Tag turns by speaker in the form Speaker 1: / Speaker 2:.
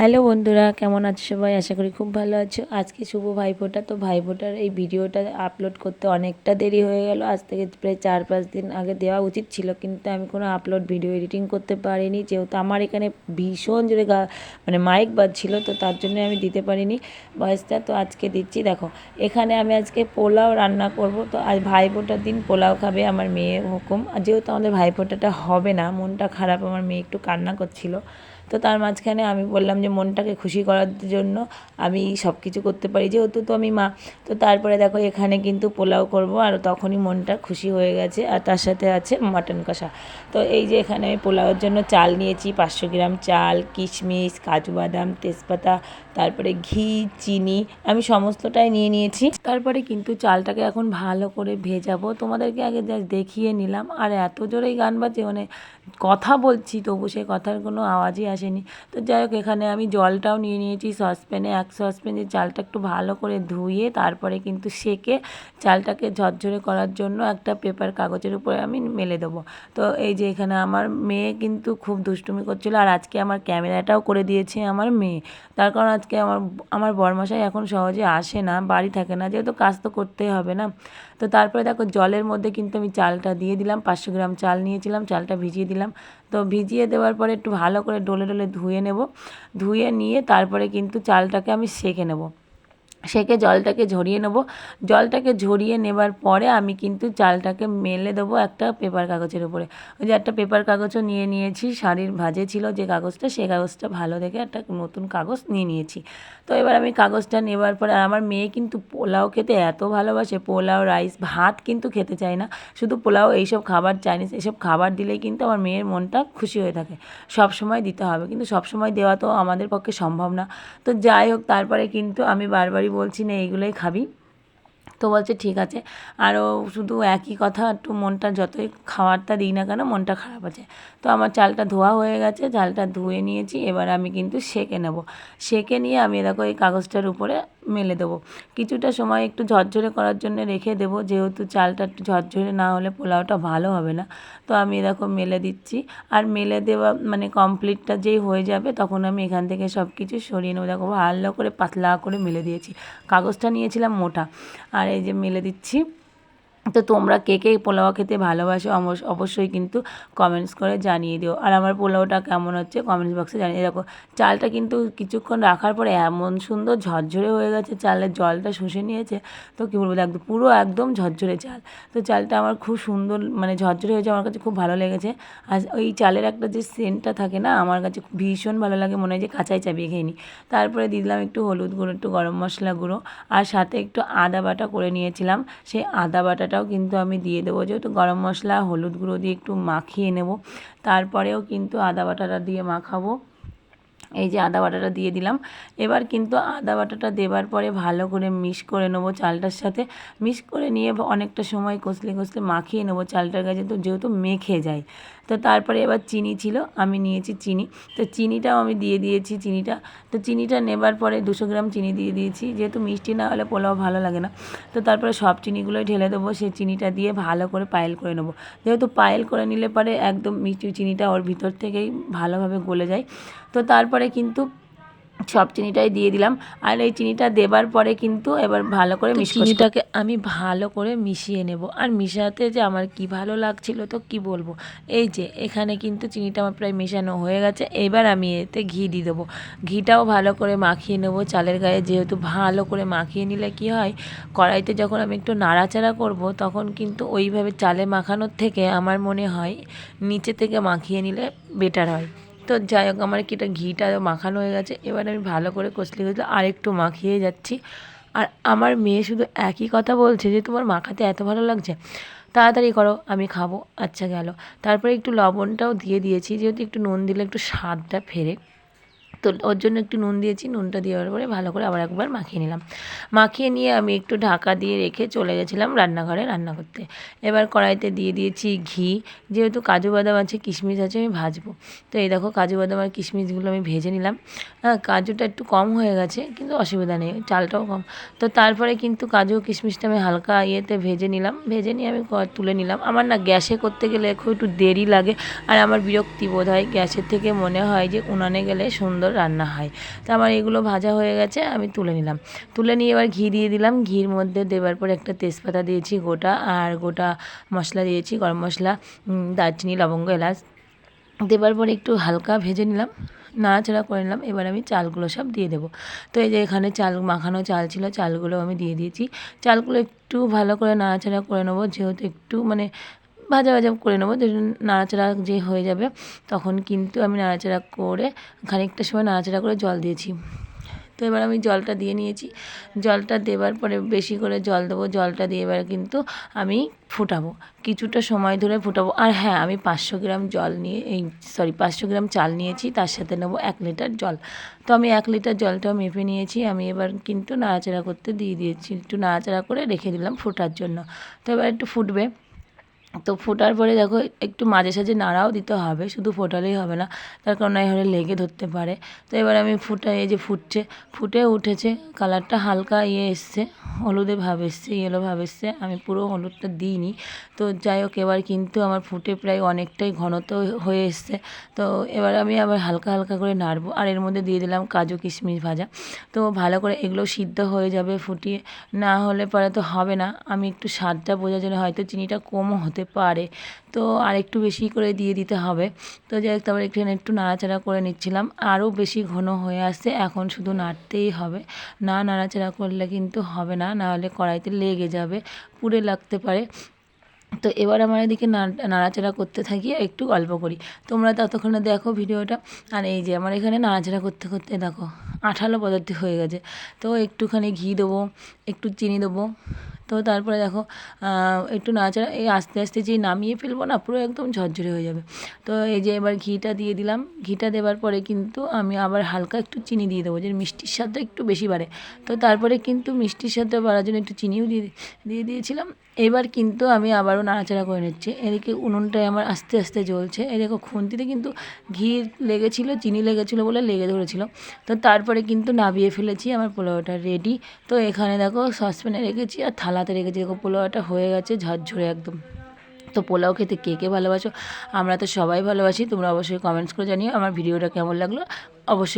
Speaker 1: Hello বন্ধুরা, কেমন আছো সবাই? আশা করি খুব ভালো আছো। আজকে শুভ ভাইফোঁটা। তো ভাইফোঁটার এই ভিডিওটা আপলোড করতে অনেকটা দেরি হয়ে গেল। আজ থেকে প্রায় চার পাঁচ দিন আগে দেওয়া উচিত ছিল, কিন্তু আমি কোনো আপলোড ভিডিও এডিটিং করতে পারিনি। যেহেতু আমার এখানে ভীষণ জোরে গা মানে মাইক বাজছিল, তো তার জন্য আমি দিতে পারিনি ভয়েসটা তো আজকে দিচ্ছি, দেখো, এখানে আমি আজকে পোলাও রান্না করব। তো আজ ভাইফোঁটার দিন পোলাও খাবে আমার মেয়ে হুকুম। আর যেহেতু আমাদের ভাইফোঁটাটা হবে না, মনটা খারাপ, আমার মেয়ে একটু কান্না করছিল। তো তার মাঝখানে আমি বললাম যে মনটাকে খুশি করার জন্য আমি সব কিছু করতে পারি। যেহেতু তো আমি মা, তো তারপরে দেখো এখানে কিন্তু পোলাও করব আর তখনই মনটা খুশি হয়ে গেছে আর তার সাথে আছে মাটন কষা। তো এই যে এখানে আমি পোলাওয়ের জন্য চাল নিয়েছি, পাঁচশো গ্রাম চাল, কিশমিশ, কাজু বাদাম, তেজপাতা, তারপরে ঘি, চিনি, আমি সমস্তটাই নিয়ে নিয়েছি। তারপরে কিন্তু চালটাকে এখন ভালো করে ভেজাবো। তোমাদেরকে আগে জাস্ট দেখিয়ে নিলাম। আর এত জোরেই গান বাজে মানে কথা বলছি, তবু সেই কথার কোনো আওয়াজই আসেনি। তো যাই হোক, এখানে জলটাও নিয়ে নিয়েছি সসপ্যানে, এক সসপ্যানে চালটা একটু ভালো করে ধুয়ে তারপরে কিন্তু সেকে চালটাকে ঝরঝরে করার জন্য একটা পেপার কাগজের উপরে আমি মেলে দেবো। তো এই যে এখানে আমার মেয়ে কিন্তু খুব দুষ্টুমি করছিল আর আজকে আমার ক্যামেরাটাও করে দিয়েছে আমার মেয়ে। তার কারণ আজকে আমার আমার বরমশাই এখন সহজে আসে না, বাড়ি থাকে না, যেহেতু কাজ তো করতেই হবে না। তো তারপরে দেখো জলের মধ্যে কিন্তু আমি চালটা দিয়ে দিলাম, পাঁচশো গ্রাম চাল নিয়েছিলাম, চালটা ভিজিয়ে দিলাম। তো ভিজিয়ে দেওয়ার পরে একটু ভালো করে ডলে ডলে ধুয়ে নেব। ধুয়ে নিয়ে তারপরে কিন্তু চালটাকে আমি সেঁকে নেব। সেকে জলটাকে ঝরিয়ে নেব। জলটাকে ঝরিয়ে নেবার পরে আমি কিন্তু চালটাকে মেলে দেবো একটা পেপার কাগজের উপরে। ওই যে একটা পেপার কাগজও নিয়ে নিয়েছি, শাড়ির ভাজে ছিল যে কাগজটা, সে কাগজটা ভালো দেখে একটা নতুন কাগজ নিয়ে নিয়েছি। তো এবার আমি কাগজটা নেবার পরে আমার মেয়ে কিন্তু পোলাও খেতে এত ভালোবাসে, পোলাও, রাইস, ভাত কিন্তু খেতে চায় না। শুধু পোলাও, এইসব খাবার, চাইনিজ এইসব খাবার দিলেই কিন্তু আমার মেয়ের মনটা খুশি হয়ে থাকে। সব সময় দিতে হবে, কিন্তু সব সময় দেওয়া তো আমাদের পক্ষে সম্ভব না। তো যাই হোক, তারপরে কিন্তু আমি বারবারই বলছি, না এইগুলোই খাবি। তো বলছে, ঠিক আছে। আরও শুধু একই কথা, একটু মনটা যতই খাওয়ারটা দিই না কেন, মনটা খারাপ আছে। তো আমার চালটা ধোয়া হয়ে গেছে, চালটা ধুয়ে নিয়েছি, এবার আমি কিন্তু সেঁকে নেব। সেঁকে নিয়ে আমি দেখো এই কাগজটার উপরে মেলে দেবো। কিছুটা সময় একটু ঝরঝরে করার জন্য রেখে দেবো, যেহেতু চালটা একটু ঝরঝরে না হলে পোলাওটা ভালো হবে না। তো আমি দেখো মেলে দিচ্ছি। আর মেলে দেওয়া মানে কমপ্লিটটা যেই হয়ে যাবে তখন আমি এখান থেকে সব কিছু সরিয়ে নেব। দেখো ভালো করে পাতলা করে মেলে দিয়েছি। কাগজটা নিয়েছিলাম মোটা। আর এই যে মেলে দিচ্ছি। তো তোমরা কে কে পোলাও খেতে ভালোবাসো অবশ্যই কিন্তু কমেন্টস করে জানিয়ে দিও। আর আমার পোলাওটা কেমন হচ্ছে কমেন্টস বক্সে জানিয়ে দেখো। চালটা কিন্তু কিছুক্ষণ রাখার পরে এমন সুন্দর ঝরঝরে হয়ে গেছে চালের জলটা শুষে নিয়েছে। তো কী বলব, একদম পুরো একদম ঝরঝরে চাল। তো চালটা আমার খুব সুন্দর মানে ঝরঝরে হয়েছে, আমার কাছে খুব ভালো লেগেছে। আর ওই চালের একটা যে সেন্টটা থাকে না, আমার কাছে ভীষণ ভালো লাগে, মনে হয় যে কাঁচাই চাবিয়ে খেয়ে নিই। তারপরে দিলাম একটু হলুদ গুঁড়ো, একটু গরম মশলা গুঁড়ো। আর সাথে একটু আদা বাটা করে নিয়েছিলাম। সেই আদা বাটাটা মশলাটাও কিন্তু আমি দিয়ে দেবো। যেহেতু গরম মশলা, হলুদ গুঁড়ো দিয়ে একটু মাখিয়ে নেব, তারপরেও কিন্তু আদা বাটাটা দিয়ে মাখাবো। এই যে আদা বাটাটা দিয়ে দিলাম। এবার কিন্তু আদা বাটাটা দেবার পরে ভালো করে মিক্স করে নেব চালটার সাথে। মিক্স করে নিয়ে অনেকটা সময় কষলে কষলে মাখিয়ে নেব চালটার কাছে। তো যেহেতু মেখে যায়, তো তারপরে এবার চিনি ছিল, আমি নিয়েছি চিনি। তো চিনিটাও আমি দিয়ে দিয়েছি চিনিটা। তো চিনিটা নেবার পরে দুশো গ্রাম চিনি দিয়ে দিয়েছি। যেহেতু মিষ্টি না হলে পোলাও ভালো লাগে না। তো তারপরে সব চিনিগুলোই ঢেলে দেবো, সেই চিনিটা দিয়ে ভালো করে পায়েল করে নেব। যেহেতু পায়েল করে নিলে পরে একদম মিষ্টি চিনিটা ওর ভিতর থেকেই ভালোভাবে গলে যায়। তো তারপরে কিন্তু সব চিনিটাই দিয়ে দিলাম। আর এই চিনিটা দেবার পরে কিন্তু এবার ভালো করে চিনিটাকে আমি ভালো করে মিশিয়ে নেব। আর মিশাতে যে আমার কি ভালো লাগছিল তো কি বলব? এই যে এখানে কিন্তু চিনিটা আমার প্রায় মেশানো হয়ে গেছে। এবার আমি এতে ঘি দিয়ে দেবো। ঘিটাও ভালো করে মাখিয়ে নেব। চালের গায়ে যেহেতু ভালো করে মাখিয়ে নিলে কি হয় কড়াইতে যখন আমি একটু নাড়াচাড়া করব তখন কিন্তু ওইভাবে চালে মাখানোর থেকে আমার মনে হয় নিচে থেকে মাখিয়ে নিলে বেটার হয়। তো যাই হোক, আমার কি এটা ঘিটা মাখানো হয়ে গেছে। এবার আমি ভালো করে কষলি কষলে আর একটু মাখিয়ে যাচ্ছি। আর আমার মেয়ে শুধু একই কথা বলছে যে, তোমার মাখাতে এত ভালো লাগছে? তাড়াতাড়ি করো, আমি খাব। আচ্ছা গেল। তারপরে একটু লবণটাও দিয়ে দিয়েছি, যেহেতু একটু নুন দিলে একটু স্বাদটা ফেরে। তো ওর জন্য একটু নুন দিয়েছি, নুনটা দেওয়ার পরে ভালো করে আবার একবার মাখিয়ে নিলাম। মাখিয়ে নিয়ে আমি একটু ঢাকা দিয়ে রেখে চলে গেছিলাম রান্নাঘরে রান্না করতে। এবার কড়াইতে দিয়ে দিয়েছি ঘি, যেহেতু কাজু বাদাম আছে, কিশমিশ আছে, আমি ভাজবো। তো এই দেখো কাজু বাদাম আর কিশমিশগুলো আমি ভেজে নিলাম। হ্যাঁ কাজুটা একটু কম হয়ে গেছে, কিন্তু অসুবিধা নেই, চালটাও কম। তো তারপরে কিন্তু কাজু কিশমিশটা আমি হালকা ইয়েতে ভেজে নিলাম। ভেজে নিয়ে আমি তুলে নিলাম। আমার না গ্যাসে করতে গেলে খুব একটু দেরি লাগে, আর আমার বিরক্তি বোধ হয়। গ্যাসের থেকে মনে হয় যে উনানে গেলে সুন্দর সুন্দর রান্না হয়। তো আমার এগুলো ভাজা হয়ে গেছে, আমি তুলে নিলাম। তুলে নিয়ে এবার ঘি দিয়ে দিলাম। ঘির মধ্যে দেওয়ার পর একটা তেজপাতা দিয়েছি, গোটা, আর গোটা মশলা দিয়েছি, গরম মশলা দারচিনি, লবঙ্গ, এলাচ। দেবার পর একটু হালকা ভেজে নিলাম, নাড়াচাড়া করে নিলাম। এবার আমি চালগুলো সব দিয়ে দেবো। তো এই যে এখানে চাল, মাখানো চাল ছিল, চালগুলো আমি দিয়ে দিয়েছি। চালগুলো একটু ভালো করে নাড়াচাড়া করে নেব, যেহেতু একটু মানে ভাজা ভাজা করে নেব নাড়াচাড়া যে হয়ে যাবে, তখন কিন্তু আমি নাড়াচাড়া করে খানিকটা সময় নাড়াচাড়া করে জল দিয়েছি। তো এবার আমি জলটা দিয়ে নিয়েছি। জলটা দেওয়ার পরে বেশি করে জল দেবো, জলটা দিয়ে এবার কিন্তু আমি ফুটাবো। কিছুটা সময় ধরে ফুটাবো। আর হ্যাঁ আমি পাঁচশো গ্রাম জল নিয়ে, এই সরি, পাঁচশো গ্রাম চাল নিয়েছি, তার সাথে নেব এক লিটার জল। তো আমি এক লিটার জলটাও মেপে নিয়েছি, আমি এবার কিন্তু নাড়াচাড়া করতে দিয়ে দিয়েছি। একটু নাড়াচাড়া করে রেখে দিলাম ফোটার জন্য। তো এবার একটু ফুটবে। তো ফোটার পরে দেখো একটু মাঝে সাঝে নাড়াও দিতে হবে, শুধু ফোটালেই হবে না, তার কারণ না হলে লেগে ধরতে পারে। তো এবার আমি ফুটা, এই যে ফুটছে, ফুটে উঠেছে, কালারটা হালকা ইয়ে এসছে, হলুদে ভাব এসছে ইয়েলো ভাব এসছে, আমি পুরো হলুদটা দিইনি। তো যাই হোক, এবার কিন্তু আমার ফুটে প্রায় অনেকটাই ঘনত্ব হয়ে এসছে। তো এবার আমি আবার হালকা হালকা করে নাড়বো, আর এর মধ্যে দিয়ে দিলাম কাজু কিশমিশ ভাজা। তো ভালো করে এগুলো সিদ্ধ হয়ে যাবে ফুটিয়ে, না হলে পরে তো হবে না। আমি একটু স্বাদটা বোঝার জন্য হয়তো চিনিটা কমও হতে পারে। তো আর একটু বেশি করে দিয়ে দিতে হবে। তো যাই হোক, তারপর এখানে একটু নাড়াচাড়া করে নিচ্ছিলাম। আরও বেশি ঘন হয়ে আসছে, এখন শুধু নাড়তেই হবে। না নাড়াচাড়া করলে কিন্তু হবে না নাহলে কড়াইতে লেগে যাবে, পুড়ে লাগতে পারে। তো এবার আমার এদিকে নাড়- নাড়াচাড়া করতে থাকি একটু গল্প করি। তোমরা ততক্ষণে দেখো ভিডিওটা। আর এই যে আমার এখানে নাড়াচাড়া করতে করতে দেখো, আঠালো পদার্থ হয়ে গেছে। তো একটুখানি ঘি দেবো, একটু চিনি দেবো তো তারপরে দেখো একটু নাড়াচাড়া, এই আস্তে আস্তে যে নামিয়ে ফেলব না, পুরো একদম ঝরঝরে হয়ে যাবে। তো এই যে এবার ঘিটা দিয়ে দিলাম। ঘিটা দেওয়ার পরে কিন্তু আমি আবার হালকা একটু চিনি দিয়ে দেবো যে মিষ্টির স্বাদটা একটু বেশি বাড়ে। তো তারপরে কিন্তু মিষ্টির স্বাদটা বাড়ার জন্য একটু চিনিও দিয়ে দিয়ে দিয়েছিলাম। এবার কিন্তু আমি আবারও নাড়াচাড়া করে নিচ্ছি। এদিকে উনুনটায় আমার আস্তে আস্তে জ্বলছে। এই দেখো, খুন্তিতে কিন্তু ঘি লেগেছিলো, চিনি লেগেছিলো বলে লেগে ধরেছিল। তো তারপরে কিন্তু নাবিয়ে ফেলেছি আমার পোলাওটা রেডি। তো এখানে দেখো, সসপ্যানে রেখেছি আর থালাতে রেখেছি। দেখো, পোলাওটা হয়ে গেছে ঝরঝরে একদম। তো পোলাও খেতে কে কে ভালোবাসো? আমরা তো সবাই ভালোবাসি। তোমরা অবশ্যই কমেন্টস করে জানিও আমার ভিডিওটা কেমন লাগল। অবশ্যই